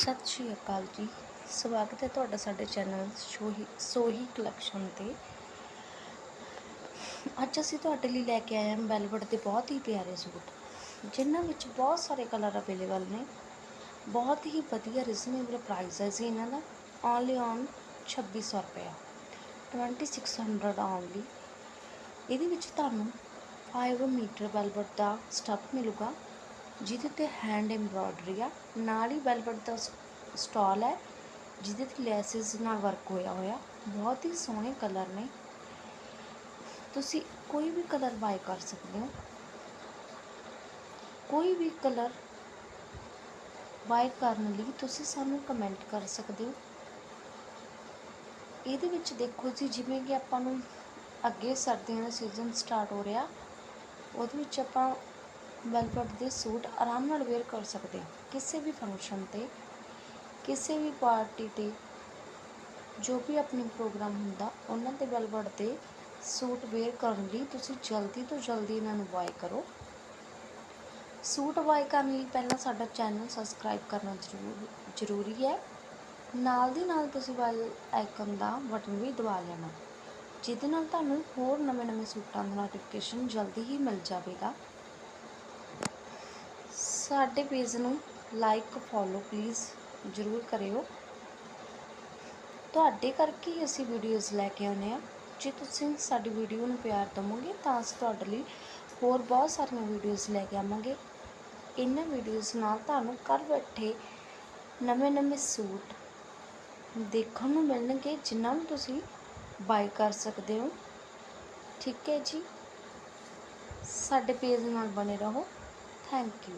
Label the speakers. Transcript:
Speaker 1: ਸਤਿ ਸ਼੍ਰੀ ਅਕਾਲ ਜੀ। ਸਵਾਗਤ ਹੈ ਤੁਹਾਡਾ ਸਾਡੇ ਚੈਨਲ ਸੋਹੀ ਸੋਹੀ ਕਲੈਕਸ਼ਨ ਤੇ। ਅੱਜ ਅਸੀਂ ਤੁਹਾਡੇ ਲਈ ਲੈ ਕੇ ਆਏ ਹਾਂ ਵੈਲਵਟ ਦੇ ਬਹੁਤ ਹੀ ਪਿਆਰੇ ਸੂਟ, ਜਿਨ੍ਹਾਂ ਵਿੱਚ ਬਹੁਤ ਸਾਰੇ ਕਲਰ ਅਵੇਲੇਬਲ ਨੇ। ਬਹੁਤ ਹੀ ਵਧੀਆ ਰੀਜ਼ਨੇਬਲ ਪ੍ਰਾਈਸ ਹੈ ਜੀ ਇਹਨਾਂ ਦਾ ਓਨਲੀ ਔਨ 2600 ਰੁਪਇਆ। 2600 ਓਨਲੀ ਇਹਦੇ ਵਿੱਚ ਤੁਹਾਨੂੰ 5 ਮੀਟਰ ਵੈਲਵਟ ਦਾ ਸਟੱਫ ਮਿਲੂਗਾ। ਜਿਹਦੇ ਤੇ ਹੈਂਡ ਐਮਬ੍ਰੋਇਡਰੀ ਆ, ਨਾਲ ਹੀ ਵੈਲਵਟ ਦਾ ਸਟਾਲ ਹੈ, ਜਿਹਦੇ ਤੇ ਲੈਸਸ ਨਾਲ ਵਰਕ ਹੋਇਆ ਹੋਇਆ, ਬਹੁਤ ਹੀ ਸੋਹਣੇ ਕਲਰ ਨੇ। ਤੁਸੀਂ ਕੋਈ ਵੀ ਕਲਰ ਬਾਈ ਕਰ ਸਕਦੇ ਹੋ। ਕੋਈ ਵੀ ਕਲਰ ਬਾਈ ਕਰਨ ਲਈ ਤੁਸੀਂ ਸਾਨੂੰ ਕਮੈਂਟ ਕਰ ਸਕਦੇ ਹੋ। ਇਹਦੇ ਵਿੱਚ ਦੇਖੋ ਜੀ, ਜਿਵੇਂ ਕਿ ਆਪਾਂ ਨੂੰ ਅੱਗੇ ਸਰਦੀਆਂ ਦਾ ਸੀਜ਼ਨ ਸਟਾਰਟ ਹੋ ਰਿਹਾ, ਉਹਦੇ ਵਿੱਚ ਆਪਾਂ ਵੈਲਵਟ ਦੇ ਸੂਟ ਆਰਾਮ ਨਾਲ ਵੇਅਰ ਕਰ ਸਕਦੇ ਹੋ। ਕਿਸੇ ਵੀ ਫੰਕਸ਼ਨ ਤੇ, ਕਿਸੇ ਵੀ ਪਾਰਟੀ ਤੇ, ਜੋ ਵੀ ਆਪਣੇ ਪ੍ਰੋਗਰਾਮ ਹੁੰਦਾ, ਉਹਨਾਂ ਤੇ ਵੈਲਵਟ ਦੇ ਸੂਟ ਵੇਅਰ ਕਰਨ ਲਈ ਤੁਸੀਂ ਜਲਦੀ ਤੋਂ ਜਲਦੀ ਇਹਨਾਂ ਨੂੰ ਬਾਏ ਕਰੋ। ਸੂਟ ਬਾਏ ਕਰਨ ਲਈ ਪਹਿਲਾਂ ਸਾਡਾ ਚੈਨਲ ਸਬਸਕ੍ਰਾਈਬ ਕਰਨਾ ਜ਼ਰੂਰ, ਜ਼ਰੂਰੀ ਹੈ। ਨਾਲ ਦੀ ਨਾਲ ਤੁਸੀਂ ਬੈਲ ਆਈਕਨ ਦਾ ਬਟਨ ਵੀ ਦਬਾ ਲੈਣਾ, ਜਿਹਦੇ ਨਾਲ ਤੁਹਾਨੂੰ ਹੋਰ ਨਵੇਂ-ਨਵੇਂ ਸੂਟਾਂ ਦਾ ਨੋਟੀਫਿਕੇਸ਼ਨ ਜਲਦੀ ਹੀ ਮਿਲ ਜਾਵੇਗਾ। ਸਾਡੇ ਪੇਜ ਨੂੰ ਲਾਈਕ ਫੋਲੋ ਪਲੀਜ਼ ਜ਼ਰੂਰ ਕਰਿਓ। ਤੁਹਾਡੇ ਕਰਕੇ ਹੀ ਅਸੀਂ ਵੀਡੀਓਜ਼ ਲੈ ਕੇ ਆਉਂਦੇ ਆ ਜੇ ਤੁਸੀਂ ਸਾਡੀ ਵੀਡੀਓ ਨੂੰ ਪਿਆਰ ਦਵੋਗੇ ਤਾਂ ਅਸੀਂ ਤੁਹਾਡੇ ਲਈ ਹੋਰ ਬਹੁਤ ਸਾਰੀਆਂ ਵੀਡੀਓਜ਼ ਲੈ ਕੇ ਆਵਾਂਗੇ। ਇਹਨਾਂ ਵੀਡੀਓਜ਼ ਨਾਲ ਤੁਹਾਨੂੰ ਘਰ ਬੈਠੇ ਨਵੇਂ-ਨਵੇਂ ਸੂਟ ਦੇਖਣ ਨੂੰ ਮਿਲਣਗੇ ਜਿਨ੍ਹਾਂ ਨੂੰ ਤੁਸੀਂ ਬਾਈ ਕਰ ਸਕਦੇ ਹੋ। ਠੀਕ ਹੈ ਜੀ। ਸਾਡੇ ਪੇਜ ਨਾਲ ਬਣੇ ਰਹੋ। Thank you